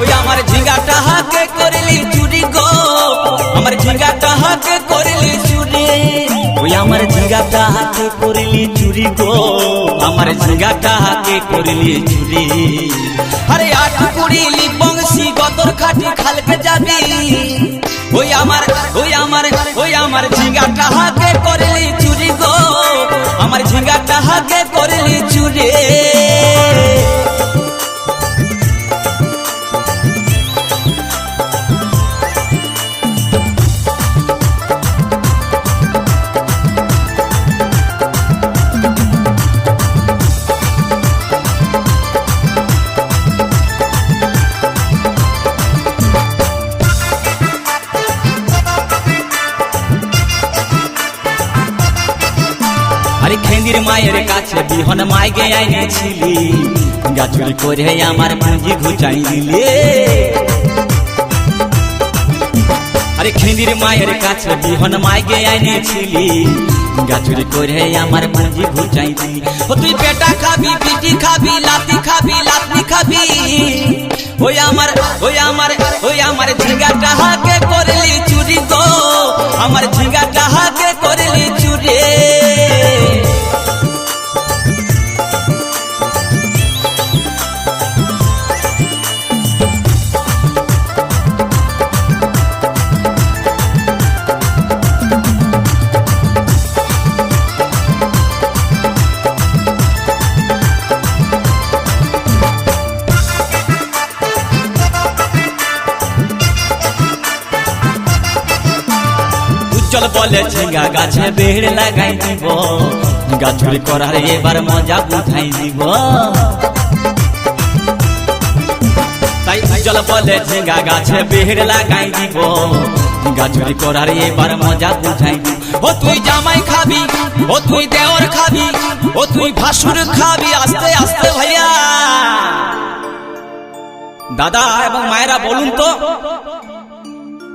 ওই আমার ঝিঙ্গাটা হাকে করলি চুরি। ওই আমার ঝিঙ্গাটা করলি চুরি গো। আমার ঝিঙ্গাটা করলি চুরি। আরে আট বংশী গতর খাটি খালকে যাবি ওই আমার ওই আমার ওই আমার ঝিঙ্গাটা করলি চুরি গো। আমার ঝিঙ্গাটা হাকে করলি চুরি। খেন্দির মায়ের কাছে বিহন মাইগে আইনেছিলি। গাছুরি করে আমার পুঁজি ঘুচাই দিলে আরে খেন্দির মায়ের কাছে বিহন মাইগে আইনেছিলি। গাছুরি করে আমার পুঁজি ঘুচাই দিলি ও তুই পেটা খাবি, পিটি খাবি, লাতি খাবি লাতি খাবি। ওই আমার ওই আমার ওই আমার ঝিঙ্গাটা হাকে উজ্জ্বল বলে ঝিঙ্গা গাছে বেড় লাগাই দিব। গাছুরি করার এবার মজা বুঝাই দিব? তাই উজ্জ্বল বলে ঝিঙ্গা গাছে বেড় লাগাই দিব। গাছুরি করার এবার মজা বুঝাই দিব? ও তুই জামাই খাবি, ও তুই দেওর খাবি, ও তুই ভাসুর খাবি, আস্তে আস্তে ভাইয়া। দাদা এবং মায়েরা বলুন তো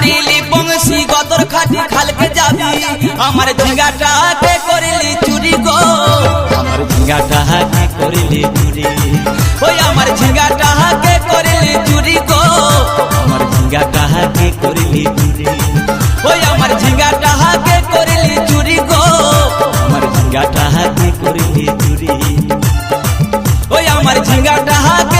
করিলি বংশী গদর খাটি খালকে যাবি। আমার ঝিঙ্গাটা কে করিলি চুরি গো? আমার ঝিঙ্গাটা কে করিলি চুরি? ওই আমার ঝিঙ্গাটা কে করিলি চুরি গো? আমার ঝিঙ্গাটা কে করিলি চুরি? ওই আমার ঝিঙ্গাটা কে করিলি চুরি গো? আমার ঝিঙ্গাটা কে করিলি চুরি? ওই আমার ঝিঙ্গাটা কে